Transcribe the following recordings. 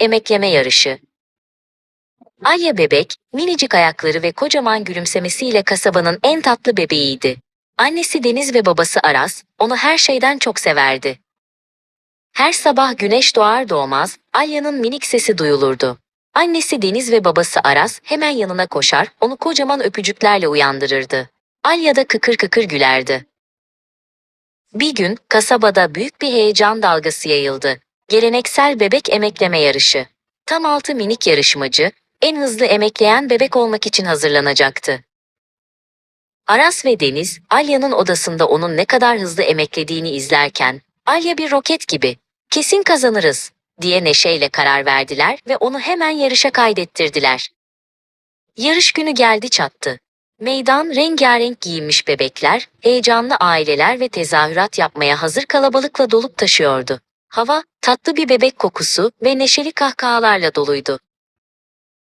emekleme yarışı. Alya bebek, minicik ayakları ve kocaman gülümsemesiyle kasabanın en tatlı bebeğiydi. Annesi Deniz ve babası Aras, onu her şeyden çok severdi. Her sabah güneş doğar doğmaz, Alya'nın minik sesi duyulurdu. Annesi Deniz ve babası Aras hemen yanına koşar, onu kocaman öpücüklerle uyandırırdı. Alya da kıkır kıkır gülerdi. Bir gün kasabada büyük bir heyecan dalgası yayıldı. Geleneksel bebek emekleme yarışı. Tam altı minik yarışmacı, en hızlı emekleyen bebek olmak için hazırlanacaktı. Aras ve Deniz, Alya'nın odasında onun ne kadar hızlı emeklediğini izlerken, Alya bir roket gibi, kesin kazanırız, diye neşeyle karar verdiler ve onu hemen yarışa kaydettirdiler. Yarış günü geldi çattı. Meydan rengarenk giyinmiş bebekler, heyecanlı aileler ve tezahürat yapmaya hazır kalabalıkla dolup taşıyordu. Hava, tatlı bir bebek kokusu ve neşeli kahkahalarla doluydu.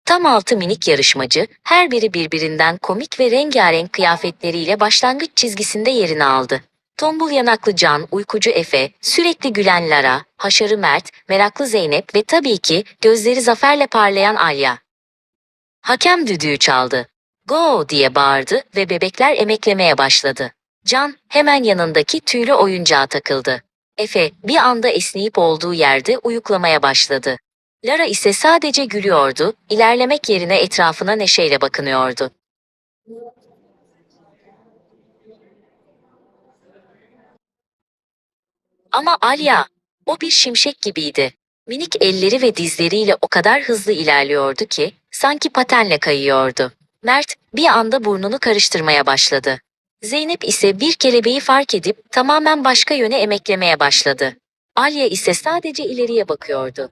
Tam altı minik yarışmacı, her biri birbirinden komik ve rengarenk kıyafetleriyle başlangıç çizgisinde yerini aldı. Tombul yanaklı Can, uykucu Efe, sürekli gülen Lara, haşarı Mert, meraklı Zeynep ve tabii ki gözleri zaferle parlayan Alya. Hakem düdüğü çaldı. Go diye bağırdı ve bebekler emeklemeye başladı. Can hemen yanındaki tüylü oyuncağa takıldı. Efe bir anda esneyip olduğu yerde uyuklamaya başladı. Lara ise sadece gülüyordu, ilerlemek yerine etrafına neşeyle bakınıyordu. Ama Alya, o bir şimşek gibiydi. Minik elleri ve dizleriyle o kadar hızlı ilerliyordu ki, sanki patenle kayıyordu. Mert, bir anda burnunu karıştırmaya başladı. Zeynep ise bir kelebeği fark edip tamamen başka yöne emeklemeye başladı. Alya ise sadece ileriye bakıyordu.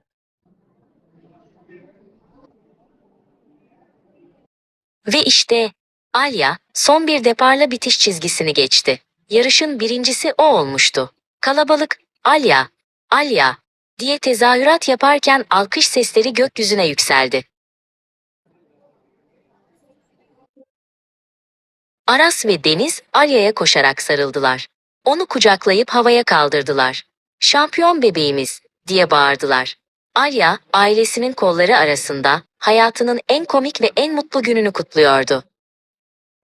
Ve işte, Alya, son bir deparla bitiş çizgisini geçti. Yarışın birincisi o olmuştu. Kalabalık, Alya, Alya, diye tezahürat yaparken alkış sesleri gökyüzüne yükseldi. Aras ve Deniz, Alya'ya koşarak sarıldılar. Onu kucaklayıp havaya kaldırdılar. Şampiyon bebeğimiz, diye bağırdılar. Alya, ailesinin kolları arasında, hayatının en komik ve en mutlu gününü kutluyordu.